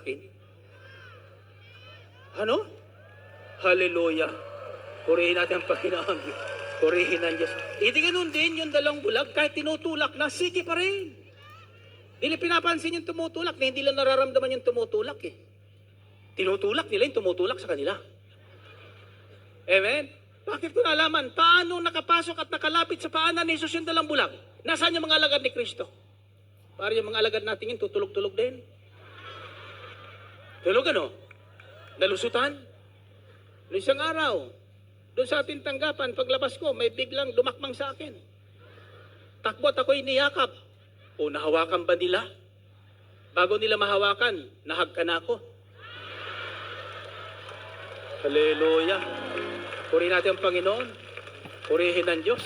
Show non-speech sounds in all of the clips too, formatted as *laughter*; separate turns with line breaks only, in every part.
akin. Ano? Hallelujah. Purihin natin ang Panginoon. Purihin ang Diyos. Hindi ganun din yung dalawang bulag. Kahit tinutulak na, sige pa rin. Hindi pinapansin yung tumutulak na hindi lang nararamdaman yung tumutulak eh. Tinutulak nila yung tumutulak sa kanila. Amen? Bakit ko nalaman? Paano nakapasok at nakalapit sa paanan ni Jesus yung dalang bulag? Nasaan yung mga alagad ni Kristo? Para yung mga alagad natin yun, tutulog-tulog din. Tulog ano? Nalusutan? Noong isang araw, doon sa ating tanggapan, paglabas ko, may biglang dumakmang sa akin. Takbo at ako'y niyakap. O nahawakan ba nila? Bago nila mahawakan, nahagka na ako. Hallelujah. Purihin natin ang Panginoon. Purihin ang Diyos.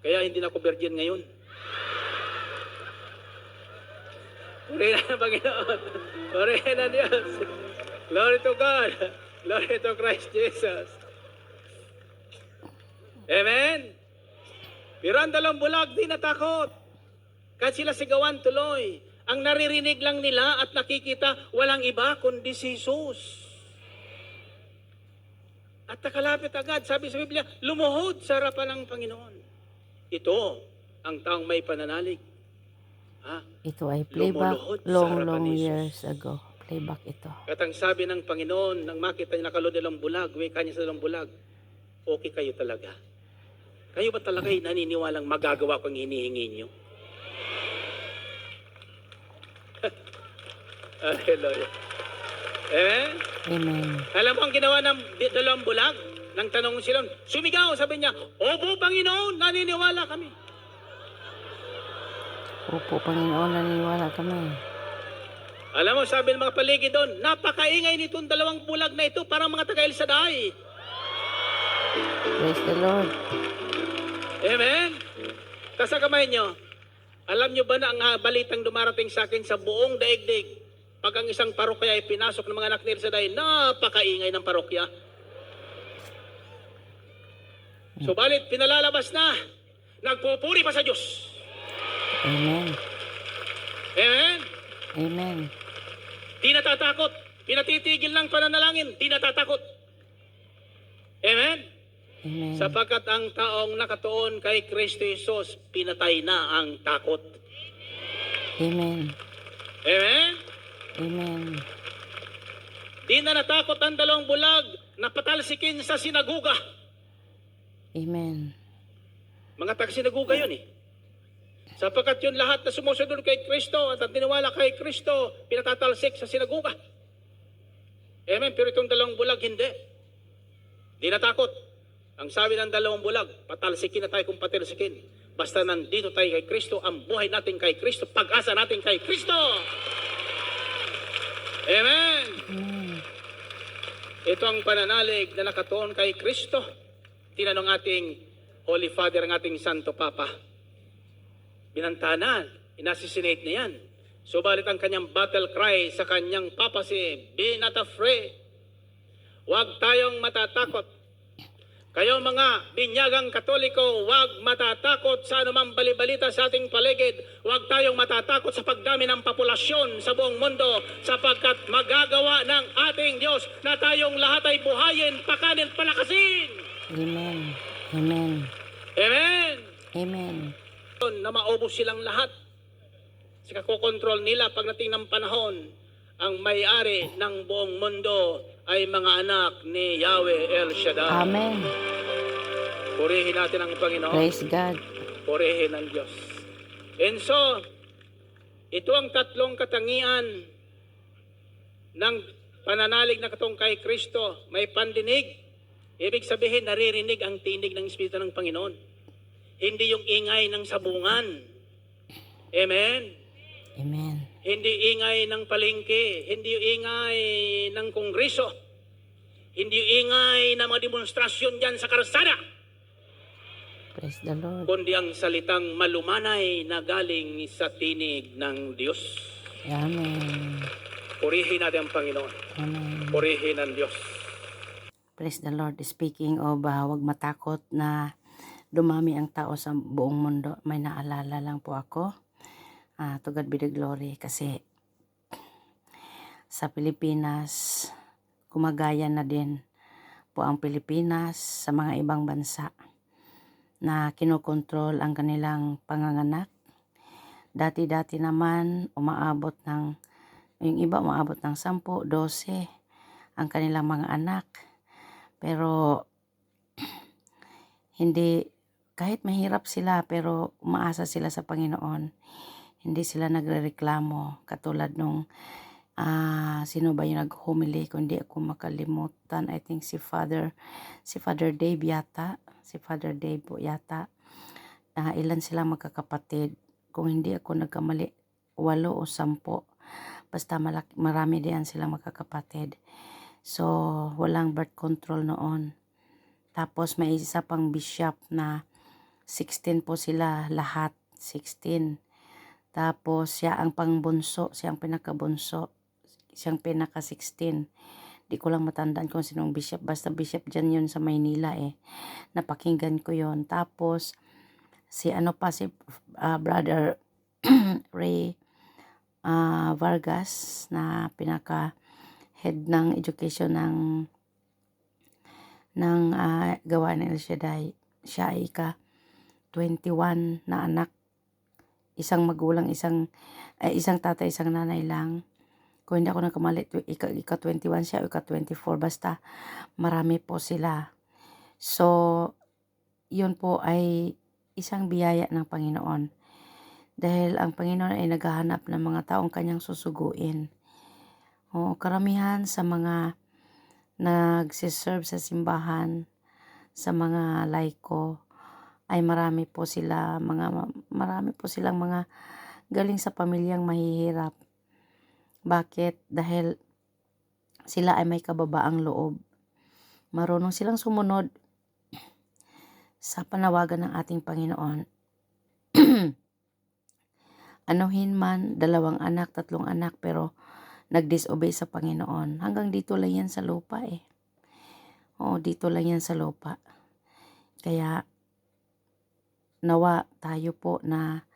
Kaya hindi na ako virgin ngayon. Natin ang Panginoon. Purihin ang Diyos. Glory to God. Glory to Christ Jesus. Amen. Pero ang dalawang bulag di natakot. Kahit sila sigawan tuloy. Ang naririnig lang nila at nakikita walang iba kundi si Jesus. At nakalapit agad, sabi sa Biblia, lumuhod sa harapan ng Panginoon. Ito ang taong may pananalig.
Ito ay playback long, long years ago. Playback ito.
At ang sabi ng Panginoon, nang makita niya nakalod nilang bulag, wika niya sa nilang bulag, okay kayo talaga. Kayo ba talaga ay naniniwalang magagawa ko ang hinihingi niyo? *laughs* Hallelujah. Amen?
Amen.
Alam mo ang ginawa ng dalawang bulag? Nang tanong sila, sumigaw, sabi niya, Opo, Panginoon, naniniwala kami.
Opo, Panginoon, naniniwala kami.
Alam mo, sabi ng mga paligid doon, napakaingay nitong dalawang bulag na ito, parang mga taga-Elsaday.
Praise the Lord.
Amen? Tapos sa kamay nyo, alam nyo ba na ang balitang dumarating sa akin sa buong daigdig, pag ang isang parokya ay pinasok ng mga anak ni Elsaday, napakaingay ng parokya. Subalit, pinalalabas na, nagpupuri pa sa Diyos.
Amen.
Amen?
Amen.
Di natatakot. Pinatitigil ng pananalangin, di natatakot. Amen?
Amen.
Sapagkat ang taong nakatuon kay Kristo Jesus, pinatay na ang takot.
Amen.
Amen?
Amen.
Di na natakot ang dalawang bulag na patalsikin sa sinaguga.
Amen.
Mga taga-sinaguga yun eh. Sapagkat yun lahat na sumusunod kay Kristo at ang tiniwala kay Kristo, pinatatalsik sa sinaguga. Amen. Pero itong dalawang bulag, hindi. Di natakot. Ang sabi ng dalawang bulag, patalsikin na tayo kung patalsikin. Basta nandito tayo kay Kristo, ang buhay natin kay Kristo, pag-asa natin kay Kristo. Amen. Ito ang pananalig na nakatuon kay Kristo. Tinanong ating Holy Father, ang ating Santo Papa. Binantanan, inassassinate na yan. Subalit ang kanyang battle cry sa kanyang papacy, Be not afraid. Huwag tayong matatakot. Kayo mga binyagang katoliko, huwag matatakot sa anumang balibalita sa ating paligid. Huwag tayong matatakot sa pagdami ng populasyon sa buong mundo sapagkat magagawa ng ating Diyos na tayong lahat ay buhayin, pakanin, palakasin.
Amen. Amen.
Amen!
Amen.
Na maubos silang lahat. Sa kakokontrol nila pagdating ng panahon, ang may-ari ng buong mundo ay mga anak ni Yahweh El Shaddai.
Amen.
Purihin natin ang Panginoon.
Praise God.
Purihin ang Diyos. And so, ito ang tatlong katangian ng pananalig na katong kay Kristo. May pandinig. Ibig sabihin, naririnig ang tinig ng Espiritu ng Panginoon. Hindi yung ingay ng sabungan. Amen?
Amen.
Hindi ingay ng palengke, hindi ingay ng kongreso, hindi ingay ng mga demonstrasyon dyan sa karsada,
Praise the Lord.
kundi ang salitang malumanay na galing sa tinig ng Diyos.
Amen.
Purihin natin ang Panginoon.
Amen.
Purihin ang Diyos.
Praise the Lord. Speaking of uh, huwag matakot na dumami ang tao sa buong mundo, may naalala lang po ako. Ah, to God be the glory kasi sa Pilipinas, kumagaya na din po ang Pilipinas sa mga ibang bansa na kinokontrol ang kanilang panganganak. Dati-dati naman umaabot ng, yung iba umaabot ng 10, 12 ang kanilang mga anak. Pero *clears throat* hindi, kahit mahirap sila pero umaasa sila sa Panginoon. Hindi sila nagrereklamo katulad nung ah sino ba yung nag-humili kung di ako makalimutan. I think si Father si Father Dave yata si Father Dave po yata Ah, ilan sila magkakapatid. Kung hindi ako nagkamali walo o sampo basta malaki, marami diyan sila magkakapatid. So walang birth control noon. Tapos may isa pang bishop na 16 po sila lahat 16 tapos siya ang pangbunso siya ang pinakabunso siyang pinaka 16 di ko lang matandaan kung sinong bishop basta bishop dyan yun sa Maynila eh. Napakinggan ko yon tapos si ano pa si ah, brother *clears throat* Ray ah, Vargas na pinaka head ng education ng ng ah, gawa ng El Shaddai siya ay ika 21 na anak isang magulang isang ay isang tatay isang nanay lang kung hindi ako nagkamali, tw- ika, ika 21 siya o ika 24, basta marami po sila. So, yun po ay isang biyaya ng Panginoon. Dahil ang Panginoon ay naghahanap ng mga taong kanyang susuguin. O, karamihan sa mga nagsiserve sa simbahan, sa mga laiko, ay marami po sila, mga, marami po silang mga galing sa pamilyang mahihirap bakit? Dahil sila ay may kababaang loob. Marunong silang sumunod *clears throat* sa panawagan ng ating Panginoon. *clears throat* Anuhin man, dalawang anak, tatlong anak, pero nag-disobey sa Panginoon. Hanggang dito lang yan sa lupa eh. Oo, dito lang yan sa lupa. Kaya, nawa tayo po na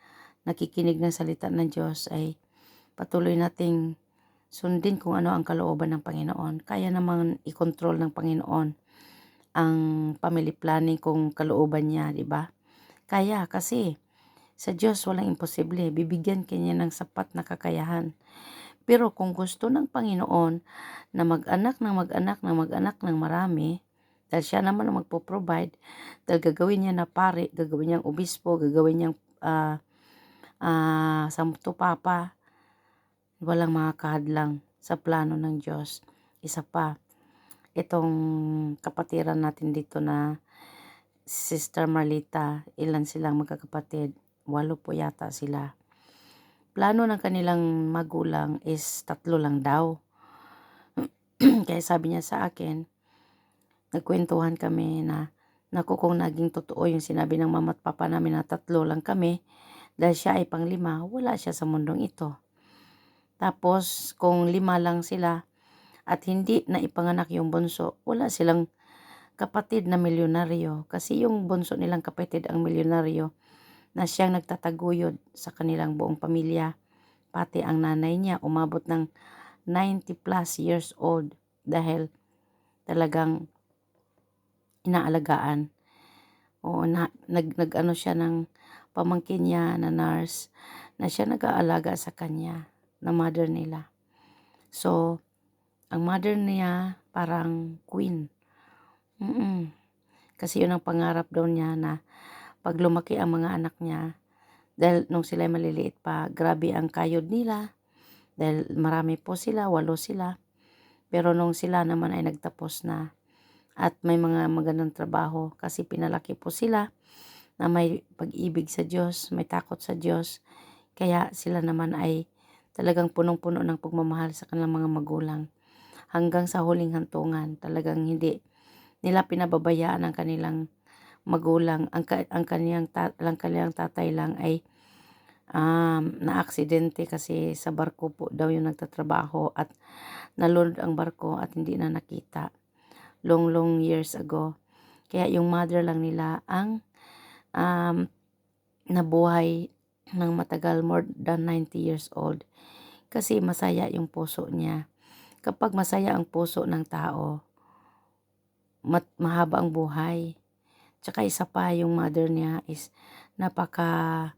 nakikinig ng salita ng Diyos ay patuloy nating sundin kung ano ang kalooban ng Panginoon. Kaya naman i-control ng Panginoon ang family planning kung kalooban niya, di ba? Kaya kasi sa Diyos walang imposible. Bibigyan kanya ng sapat na kakayahan. Pero kung gusto ng Panginoon na mag-anak ng mag-anak ng mag-anak ng marami, dahil siya naman ang magpo-provide, dahil gagawin niya na pare, gagawin niyang obispo, gagawin niyang uh, uh, samto papa, walang mga kahadlang sa plano ng Diyos. Isa pa, itong kapatiran natin dito na Sister Marlita, ilan silang magkakapatid? Walo po yata sila. Plano ng kanilang magulang is tatlo lang daw. *clears throat* Kaya sabi niya sa akin, nagkwentuhan kami na naku kung naging totoo yung sinabi ng mama at papa namin na tatlo lang kami, dahil siya ay panglima, wala siya sa mundong ito. Tapos, kung lima lang sila at hindi na ipanganak yung bunso, wala silang kapatid na milyonaryo. Kasi yung bunso nilang kapatid ang milyonaryo na siyang nagtataguyod sa kanilang buong pamilya. Pati ang nanay niya umabot ng 90 plus years old dahil talagang inaalagaan. O na, nag, nag ano siya ng pamangkin niya na nurse na siya nag-aalaga sa kanya na mother nila. So, ang mother niya parang queen. Mm-mm. Kasi yun ang pangarap daw niya na pag lumaki ang mga anak niya, dahil nung sila maliliit pa, grabe ang kayod nila. Dahil marami po sila, walo sila. Pero nung sila naman ay nagtapos na at may mga magandang trabaho kasi pinalaki po sila na may pag-ibig sa Diyos, may takot sa Diyos. Kaya sila naman ay talagang punong-puno ng pagmamahal sa kanilang mga magulang. Hanggang sa huling hantungan, talagang hindi nila pinababayaan ang kanilang magulang. Ang, ang, kaniyang, ta, ang kanilang tatay lang ay um, na-aksidente kasi sa barko po daw yung nagtatrabaho at nalunod ang barko at hindi na nakita long long years ago. Kaya yung mother lang nila ang um, nabuhay ng matagal, more than 90 years old. Kasi masaya yung puso niya. Kapag masaya ang puso ng tao, mat, mahaba ang buhay. Tsaka isa pa yung mother niya is napaka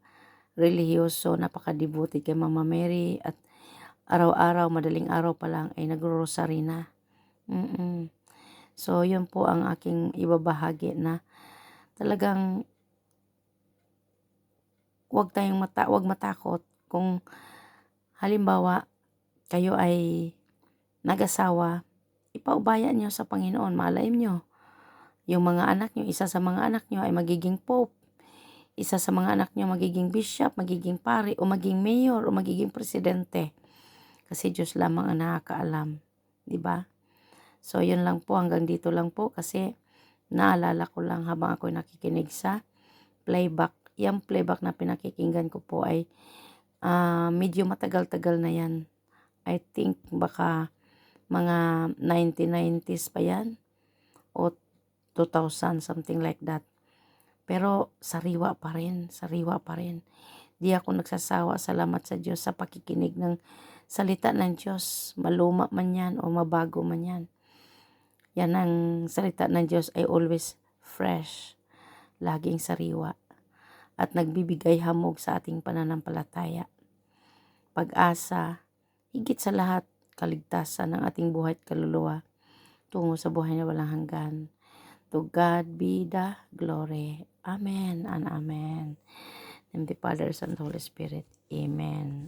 religyoso, napaka devoted kay Mama Mary at araw-araw, madaling araw pa lang ay nagro-rosary na. Mm-mm. So, yun po ang aking ibabahagi na talagang wag tayong mata, wag matakot kung halimbawa kayo ay nag-asawa, ipaubaya niyo sa Panginoon, malay niyo. Yung mga anak niyo, isa sa mga anak niyo ay magiging pope. Isa sa mga anak niyo magiging bishop, magiging pari, o magiging mayor, o magiging presidente. Kasi Diyos lamang ang nakakaalam. ba? So, yun lang po. Hanggang dito lang po. Kasi, naalala ko lang habang ako nakikinig sa playback. Yung playback na pinakikinggan ko po ay ah, medyo matagal-tagal na yan. I think baka mga 1990s pa yan. O 2000, something like that. Pero sariwa pa rin, sariwa pa rin. Di ako nagsasawa, salamat sa Diyos sa pakikinig ng salita ng Diyos. Maluma man yan o mabago man yan. Yan ang salita ng Diyos ay always fresh, laging sariwa, at nagbibigay hamog sa ating pananampalataya. Pag-asa, higit sa lahat, kaligtasan ng ating buhay at kaluluwa tungo sa buhay na walang hanggan. To God be the glory. Amen and amen. In the Father, Son, and Holy Spirit. Amen.